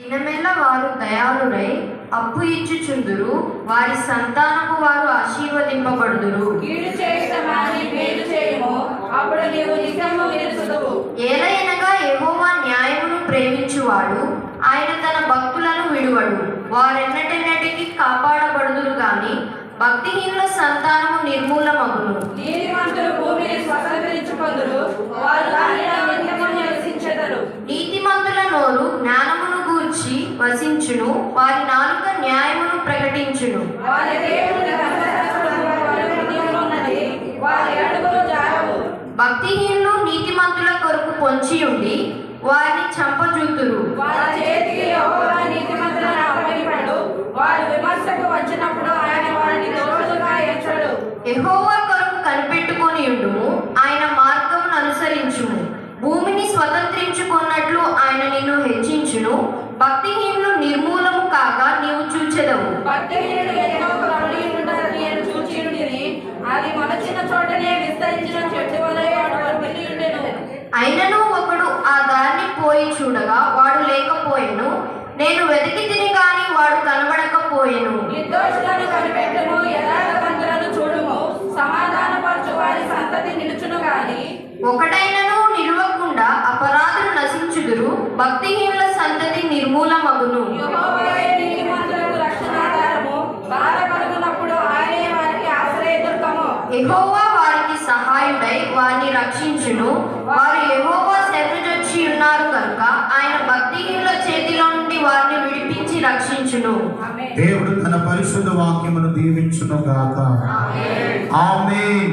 దినమెల్ల వారు దయాళురై అప్పు ఇచ్చుచుందురు వారి సంతానము వారు ఆశీర్వదింపబడుదురు. కీడు చేయుట మాని మేలు చేయము అప్పుడు నీవు నిత్యము నిలుచుదువు యెహోవా న్యాయమును ప్రేమించువాడు ఆయన తన భక్తులను విడువడు. వారెన్నటెన్నటికి కాపాడబడుదురు గాని భక్తిహీనుల సంతానము నిర్మూలమగును. వసించును వారి నాలుక న్యాయమును ప్రకటించును. భక్తిహీనులు నీతిమంతుల కొరకు పొంచి ఉండి వారిని చంపజూతురు కొరకు కనిపెట్టుకొని ఉండుము ఆయన మార్గమును అనుసరించుము. భూమిని స్వతంత్రించుకున్నట్లు ఆయన నిన్ను హెచ్చించును. భక్తిహీనులు నిర్మూలము కాగా నీవు చూచెదవు. భక్తిహీనుడు ఎన్నో కరుణి ఉండదని నేను చూచియుండిని అది మొలచిన చోటనే విస్తరించిన చెట్టు వలె అడవులు వెళ్ళి ఉండెను అయినను ఒకడు ఆ దారిని పోయి చూడగా వాడు లేకపోయెను. నేను వెతికి తిని గాని వాడు కనబడకపోయెను. నిర్దోషులను కనిపెట్టును యథార్థవంతులను చూడుము సమాధానపరచు వారి సంతతి నిలుచును గాని. ఒకడైనను నిలువకుండా అపరాధులు నశించుదురు భక్తిహీనుల సంతతి నిర్మూలమగును ఆయనే వారికి సహాయుడై వారిని రక్షించును. వారు యెహోవా శరణుజొచ్చి ఉన్నారు కనుక ఆయన భక్తిహీనుల చేతిలో నుండి వారిని విడిపించి రక్షించును. ఆమేన్. దేవుడు తన పరిశుద్ధ వాక్యమును దీవించును గాక ఆమేన్.